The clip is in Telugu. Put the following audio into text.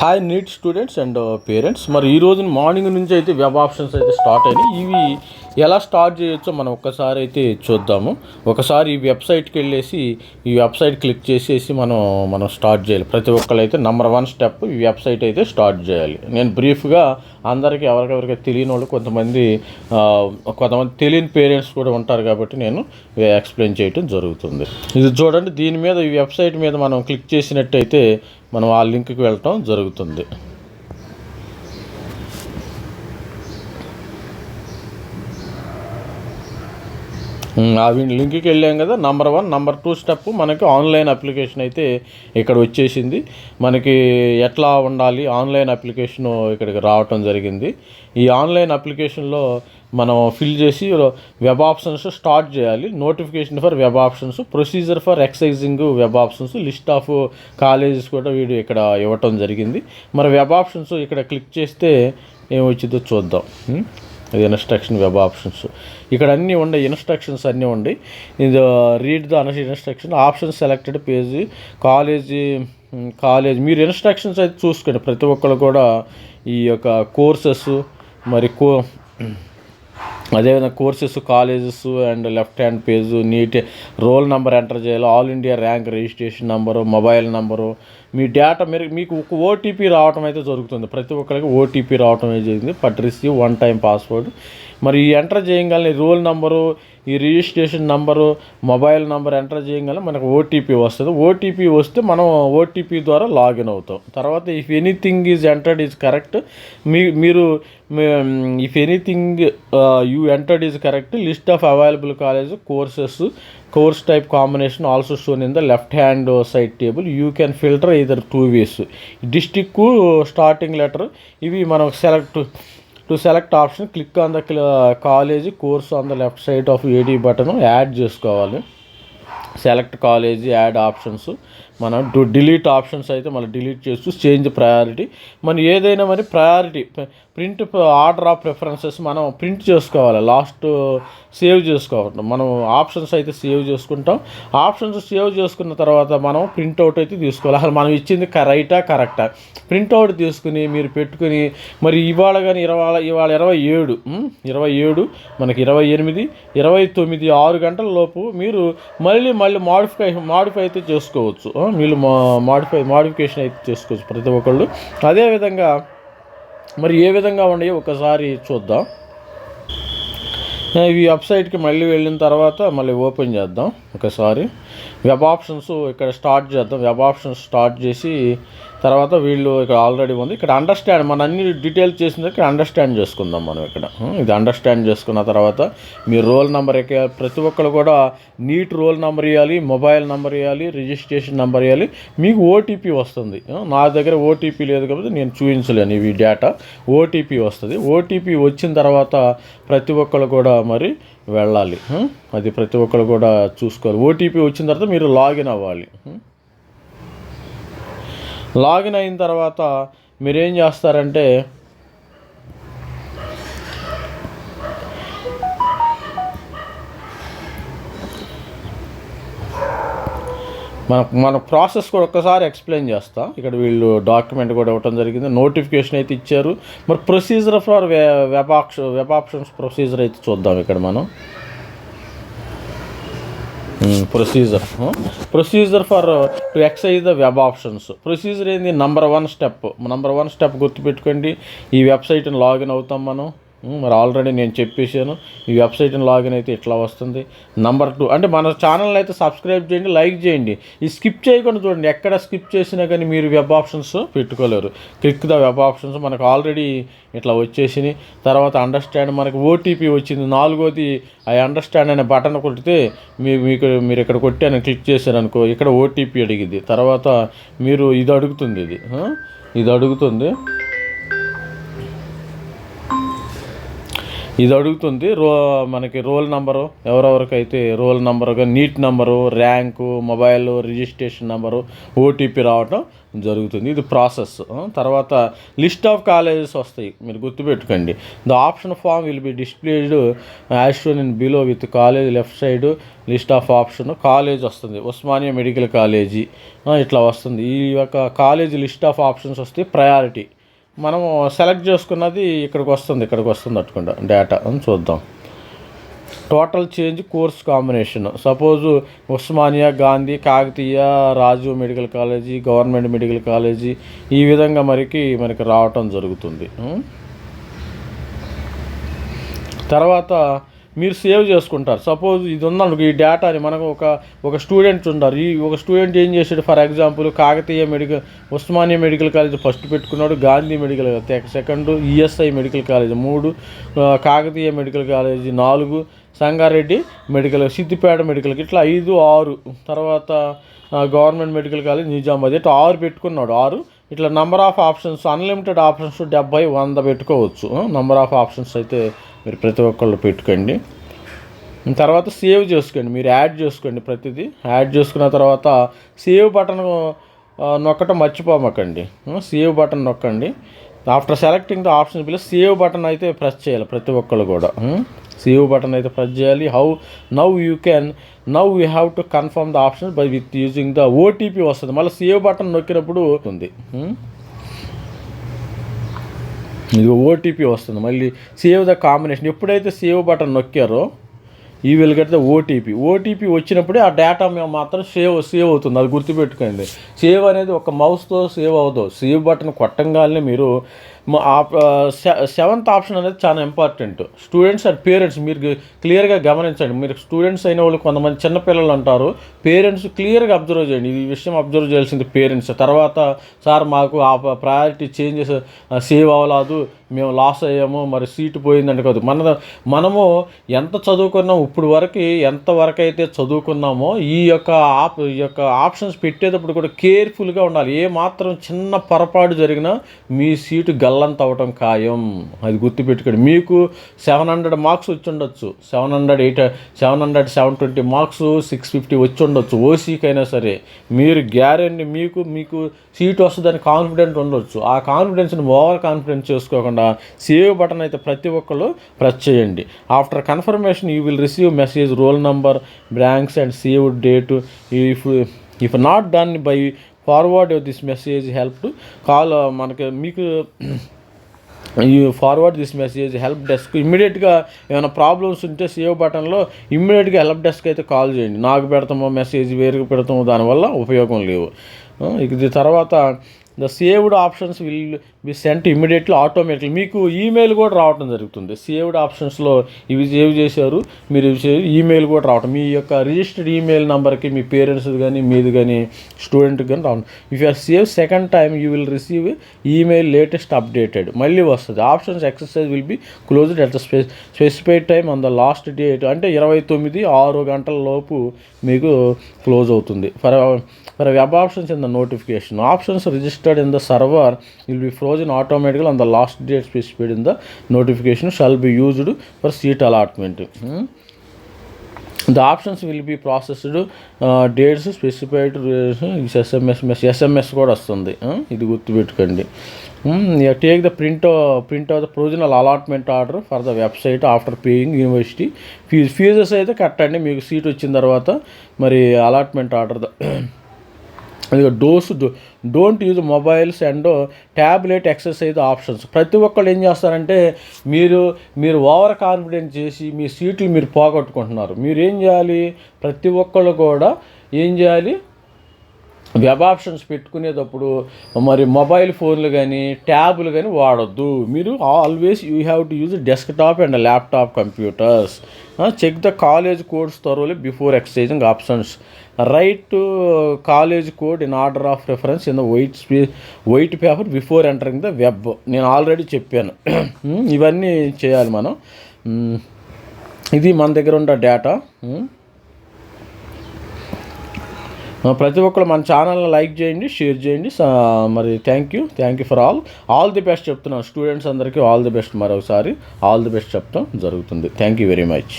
Hi NEET students and parents మరి ఈ రోజు మార్నింగ్ నుంచి అయితే వెబ్ ఆప్షన్స్ అయితే స్టార్ట్ అయినాయి. ఇవి ఎలా స్టార్ట్ చేయొచ్చో మనం ఒక్కసారి అయితే చూద్దాము. ఒకసారి ఈ వెబ్సైట్కి వెళ్ళేసి ఈ వెబ్సైట్ క్లిక్ చేసేసి మనం మనం స్టార్ట్ చేయాలి. ప్రతి ఒక్కరు అయితే నెంబర్ వన్ స్టెప్ ఈ వెబ్సైట్ అయితే స్టార్ట్ చేయాలి. నేను బ్రీఫ్గా అందరికీ ఎవరికెవరికి తెలియని వాళ్ళు కొంతమంది కొంతమంది తెలియని పేరెంట్స్ కూడా ఉంటారు కాబట్టి నేను ఎక్స్ప్లెయిన్ చేయటం జరుగుతుంది. ఇది చూడండి దీని మీద ఈ వెబ్సైట్ మీద మనం క్లిక్ చేసినట్టయితే మనం ఆ లింక్కి వెళ్ళటం జరుగుతుంది. అవి లింక్కి వెళ్ళాం కదా number one number two step మనకి ఆన్లైన్ అప్లికేషన్ అయితే ఇక్కడ వచ్చేసింది. మనకి ఎట్లా ఉండాలి ఆన్లైన్ అప్లికేషన్ ఇక్కడికి రావటం జరిగింది. ఈ ఆన్లైన్ అప్లికేషన్లో మనం ఫిల్ చేసి వెబ్ ఆప్షన్స్ స్టార్ట్ చేయాలి. Notification for web options procedure for exercising web options list of colleges కూడా వీడు ఇక్కడ ఇవ్వటం జరిగింది. మరి వెబ్ ఆప్షన్స్ ఇక్కడ క్లిక్ చేస్తే ఏమొచ్చిందో చూద్దాం. ఇది ఇన్స్ట్రక్షన్ వెబ్ ఆప్షన్స్. ఇక్కడ అన్నీ ఉండే ఇన్స్ట్రక్షన్స్ అన్నీ ఉండి ఇది read the Anas instruction option selected page college college. మీరు ఇన్స్ట్రక్షన్స్ అయితే చూసుకోండి. ప్రతి ఒక్కరు కూడా ఈ యొక్క కోర్సెస్ మరి కో అదేవిధంగా courses colleges and left hand page NEET roll number enter చేయాలి. All India rank registration number mobile number. మీ డేటా మీరు మీకు ఒక ఓటీపీ రావటం అయితే జరుగుతుంది. ప్రతి ఒక్కరికి ఓటీపీ రావటం అయితే జరిగింది. But receive one time password. మరి ఈ ఎంటర్ చేయగలని రోల్ నెంబరు ఈ registration number mobile number enter చేయగానే మనకు ఓటీపీ వస్తుంది. ఓటీపీ వస్తే మనం ఓటీపీ ద్వారా లాగిన్ అవుతాం. తర్వాత if anything is entered is correct మీ మీరు if anything you entered is correct list of available college courses course type combination also shown in the left hand side table you can filter either two ways district starting letter ఇవి మనం select to select option click on the college course on the left side of add button add చేసుకోవాలి. సెలెక్ట్ కాలేజీ యాడ్ ఆప్షన్స్ మనం డు డిలీట్ ఆప్షన్స్ అయితే మళ్ళీ డిలీట్ చేస్తూ చేంజ్ ప్రయారిటీ మనం ఏదైనా మరి priority print order of preferences మనం ప్రింట్ చేసుకోవాలి లాస్ట్ సేవ్ చేసుకోవాలి మనం ఆప్షన్స్ అయితే సేవ్ చేసుకుంటాం. ఆప్షన్స్ సేవ్ చేసుకున్న తర్వాత మనం ప్రింట్అవుట్ అయితే తీసుకోవాలి. అసలు మనం ఇచ్చింది రైటా కరెక్టా ప్రింట్అవుట్ తీసుకుని మీరు పెట్టుకుని మరి ఇవాళ కానీ ఇరవై ఇవాళ ఇరవై ఏడు ఇరవై ఏడు మనకి ఇరవై ఎనిమిది ఇరవై తొమ్మిది ఆరు గంటల లోపు మీరు మళ్ళీ మళ్ళీ మాడిఫై మాడిఫై అయితే చేసుకోవచ్చు. వీళ్ళు మీరు మా మాడిఫై మాడిఫికేషన్ అయితే చేసుకోవచ్చు ప్రతి ఒక్కళ్ళు. అదేవిధంగా మరి ఏ విధంగా ఉన్నాయో ఒకసారి చూద్దాం. ఈ వెబ్సైట్కి మళ్ళీ వెళ్ళిన తర్వాత మళ్ళీ ఓపెన్ చేద్దాం ఒకసారి. వెబ్ ఆప్షన్స్ ఇక్కడ స్టార్ట్ చేద్దాం. వెబ్ ఆప్షన్స్ స్టార్ట్ చేసి తర్వాత వీళ్ళు ఇక్కడ ఆల్రెడీ ఉంది. ఇక్కడ అండర్స్టాండ్ మన అన్ని డీటెయిల్స్ చేసిన ఇక్కడ అండర్స్టాండ్ చేసుకుందాం మనం ఇక్కడ. ఇది అండర్స్టాండ్ చేసుకున్న తర్వాత మీ రోల్ నెంబర్ ఎక్కాలి ప్రతి ఒక్కరు కూడా నీట్ రోల్ నెంబర్ ఇవ్వాలి మొబైల్ నెంబర్ ఇవ్వాలి రిజిస్ట్రేషన్ నెంబర్ ఇవ్వాలి మీకు ఓటీపీ వస్తుంది. నా దగ్గర ఓటీపీ లేదు కాబట్టి నేను చూపించలేను ఇవి డేటా ఓటీపీ వస్తుంది. ఓటీపీ వచ్చిన తర్వాత ప్రతి ఒక్కరు కూడా మరి వెళ్ళాలి. అది ప్రతి ఒక్కరు కూడా చూసుకోవాలి. ఓటీపీ వచ్చిన తర్వాత మీరు లాగిన్ అవ్వాలి. లాగిన్ అయిన తర్వాత మీరేం చేస్తారంటే మన మన ప్రాసెస్ కూడా ఒక్కసారి ఎక్స్ప్లెయిన్ చేస్తా. ఇక్కడ వీళ్ళు డాక్యుమెంట్ కూడా ఇవ్వడం జరిగింది. నోటిఫికేషన్ అయితే ఇచ్చారు. మరి procedure for web option web options procedure అయితే చూద్దాం ఇక్కడ మనం. Procedure procedure for to exercise the web options procedure ఏంది? Number one step number one step గుర్తుపెట్టుకోండి. ఈ వెబ్సైట్ని లాగిన్ అవుతాం మనం. మరి ఆల్రెడీ నేను చెప్పేశాను. ఈ వెబ్సైట్ని లాగిన్ అయితే ఇట్లా వస్తుంది. నంబర్ టూ అంటే మన ఛానల్ అయితే సబ్స్క్రైబ్ చేయండి లైక్ చేయండి. ఈ స్కిప్ చేయకుండా చూడండి ఎక్కడ స్కిప్ చేసినా కానీ మీరు వెబ్ ఆప్షన్స్ పెట్టుకోలేరు. క్లిక్ ద వెబ్ ఆప్షన్స్ మనకు ఆల్రెడీ ఇట్లా వచ్చేసినాయి. తర్వాత అండర్స్టాండ్ మనకు ఓటీపీ వచ్చింది. నాలుగోది ఐ అండర్స్టాండ్ అనే బటన్ కొడితే మీ మీకు మీరు ఇక్కడ కొట్టాను క్లిక్ చేశారు అనుకో ఇక్కడ ఓటీపీ అడిగింది తర్వాత మీరు ఇది అడుగుతుంది ఇది. ఇది అడుగుతుంది. ఇది అడుగుతుంది రో మనకి roll number ఎవరెవరికైతే roll number NEET number rank mobile registration number OTP రావటం జరుగుతుంది. ఇది ప్రాసెస్. తర్వాత లిస్ట్ ఆఫ్ కాలేజెస్ వస్తాయి. మీరు గుర్తుపెట్టుకోండి. The option form will be displayed as in below with college left side list of option. College వస్తుంది. Osmania medical college. ఇట్లా వస్తుంది. ఈ యొక్క కాలేజ్ లిస్ట్ ఆఫ్ ఆప్షన్స్ వస్తే ప్రయారిటీ. మనము సెలెక్ట్ చేసుకున్నది ఇక్కడికి వస్తుంది ఇక్కడికి వస్తుంది అట్టుకుండా డేటా అని చూద్దాం. Total change course combination suppose Osmania Gandhi Kakatiya Raju medical college government medical college ఈ విధంగా మనకి మనకి రావటం జరుగుతుంది. తర్వాత మీరు సేవ్ చేసుకుంటారు. సపోజ్ ఇది ఉందనుకో ఈ డేటాని మనకు ఒక ఒక స్టూడెంట్ ఉన్నారు. ఈ ఒక స్టూడెంట్ ఏం చేశాడు? For example Kakatiya medical Osmania medical college first పెట్టుకున్నాడు Gandhi medical second ESI medical college మూడు కాకతీయ మెడికల్ కాలేజీ నాలుగు సంగారెడ్డి మెడికల్ సిద్దిపేట మెడికల్ ఇట్లా ఐదు ఆరు తర్వాత గవర్నమెంట్ మెడికల్ కాలేజ్ నిజామాబాద్ ఇట్లా ఆరు పెట్టుకున్నాడు. ఆరు ఇట్లా number of options unlimited options డెబ్బై వంద పెట్టుకోవచ్చు. నంబర్ ఆఫ్ ఆప్షన్స్ అయితే మీరు ప్రతి ఒక్కళ్ళు పెట్టుకోండి. తర్వాత సేవ్ చేసుకోండి. మీరు యాడ్ చేసుకోండి ప్రతిదీ. యాడ్ చేసుకున్న తర్వాత సేవ్ బటన్ నొక్కటం మర్చిపోమకండి. సేవ్ బటన్ నొక్కండి. After selecting the option will save button అయితే ప్రెస్ చేయాలి ప్రతి ఒక్కళ్ళు కూడా. సేవ్ బటన్ అయితే ప్రెస్ చేయాలి. How now you can now you have to confirm the option by with using the OTP వస్తుంది. మళ్ళీ సేవ్ బటన్ నొక్కినప్పుడు ఉంది. ఇది ఓటీపీ వస్తుంది. మళ్ళీ సేవ్ ద కాంబినేషన్. ఎప్పుడైతే సేవ్ బటన్ నొక్కారో ఈ will get the OTP. OTP వచ్చినప్పుడే ఆ డేటా మేము మాత్రం సేవ్ సేవ్ అవుతుంది. అది గుర్తుపెట్టుకోండి. సేవ్ అనేది ఒక మౌస్తో సేవ్ అవ్వదు. సేవ్ బటన్ కొట్టంగానే మీరు సెవెంత్ ఆప్షన్ అనేది చాలా ఇంపార్టెంట్. స్టూడెంట్స్ అండ్ పేరెంట్స్ మీరు క్లియర్గా గమనించండి. మీరు స్టూడెంట్స్ అయిన వాళ్ళు కొంతమంది చిన్నపిల్లలు అంటారు. పేరెంట్స్ క్లియర్గా అబ్జర్వ్ చేయండి. ఈ విషయం అబ్జర్వ్ చేయాల్సింది పేరెంట్స్. తర్వాత సార్ మాకు ఆ ప్రయారిటీ చేంజెస్ సేవ్ అవ్వలేదు. మేము లాస్ అయ్యాము. మరి సీటు పోయిందంటే కాదు. మన మనము ఎంత చదువుకున్నాం ఇప్పుడు వరకు ఎంతవరకు అయితే చదువుకున్నామో ఈ యొక్క ఆప్ ఈ యొక్క ఆప్షన్స్ పెట్టేటప్పుడు కూడా కేర్ఫుల్గా ఉండాలి. ఏ మాత్రం చిన్న పొరపాటు జరిగినా మీ సీటు గల్లంత తవ్వటం ఖాయం. అది గుర్తుపెట్టుకోండి. మీకు సెవెన్ హండ్రెడ్ మార్క్స్ వచ్చి ఉండొచ్చు. Seven hundred eight seven hundred seven twenty marks six fifty వచ్చి ఉండొచ్చు ఓసీకైనా సరే. మీరు గ్యారెంటీ మీకు మీకు సీట్ వస్తుందని కాన్ఫిడెంట్ ఉండొచ్చు. ఆ కాన్ఫిడెన్స్ని ఓవర్ కాన్ఫిడెన్స్ చేసుకోకుండా సేవ్ బటన్ అయితే ప్రతి ఒక్కరు ప్రెస్ చేయండి. After confirmation you will receive message roll number banks and save date. If if not done by forward this message help to call మనకి మీకు ఈ forward this message help desk ఇమ్మీడియట్గా ఏమైనా ప్రాబ్లమ్స్ ఉంటే సేవ్ బటన్లో ఇమ్మీడియట్గా హెల్ప్ డెస్క్ అయితే కాల్ చేయండి. నాకు పెడతామో మెసేజ్ వేరుకు పెడతామో దానివల్ల ఉపయోగం లేవు. ఇది తర్వాత the saved options will be sent immediately automatically. మీకు ఈమెయిల్ కూడా రావడం జరుగుతుంది. సేవ్డ్ ఆప్షన్స్లో ఇవి సేవ్ చేశారు మీరు ఇవి ఈమెయిల్ కూడా రావటం. మీ యొక్క రిజిస్టర్డ్ ఈమెయిల్ నెంబర్కి మీ పేరెంట్స్ కానీ మీది కానీ స్టూడెంట్కి కానీ రావడం if you're save second time you will receive email latest updated. మళ్ళీ వస్తుంది. Options exercise will be closed at the spe specified time on the last date. అంటే ఇరవై తొమ్మిది ఆరు గంటల లోపు మీకు క్లోజ్ అవుతుంది. For for web options in the notification. Options register registered in the server will be frozen automatical on the last date specified in the notification shall be used for seat allotment the options will be processed dates specified SMS mess SMS కూడా వస్తుంది. ఇది గుర్తుపెట్టుకోండి. Take the print print of the provisional allotment order for the website after paying university fee fees అయితే కట్టండి మీకు సీట్ వచ్చిన తర్వాత మరి allotment order does don't use mobiles and tablet exercise options. ప్రతి ఒక్కళ్ళు ఏం చేస్తారంటే మీరు మీరు ఓవర్ కాన్ఫిడెన్స్ చేసి మీ సీట్లు మీరు పోగొట్టుకుంటున్నారు. మీరు ఏం చేయాలి? ప్రతి ఒక్కళ్ళు కూడా ఏం చేయాలి? వెబ్ ఆప్షన్స్ పెట్టుకునేటప్పుడు మరి మొబైల్ ఫోన్లు కానీ ట్యాబ్లు కానీ వాడొద్దు. మీరు always you have to use desktop and laptop computers. Check the college codes thoroughly before exchanging options write college code in order of reference in the white spe white paper before entering the web నేను ఆల్రెడీ చెప్పాను. ఇవన్నీ చేయాలి మనం. ఇది మన దగ్గర ఉన్న డేటా. ప్రతి ఒక్కరు మన ఛానల్ని లైక్ చేయండి షేర్ చేయండి. మరి thank you thank you for all all the best చెప్తున్నాం స్టూడెంట్స్ అందరికీ ఆల్ ది బెస్ట్ మరొకసారి. ఆల్ ది బెస్ట్ చెప్తాం జరుగుతుంది. Thank you very much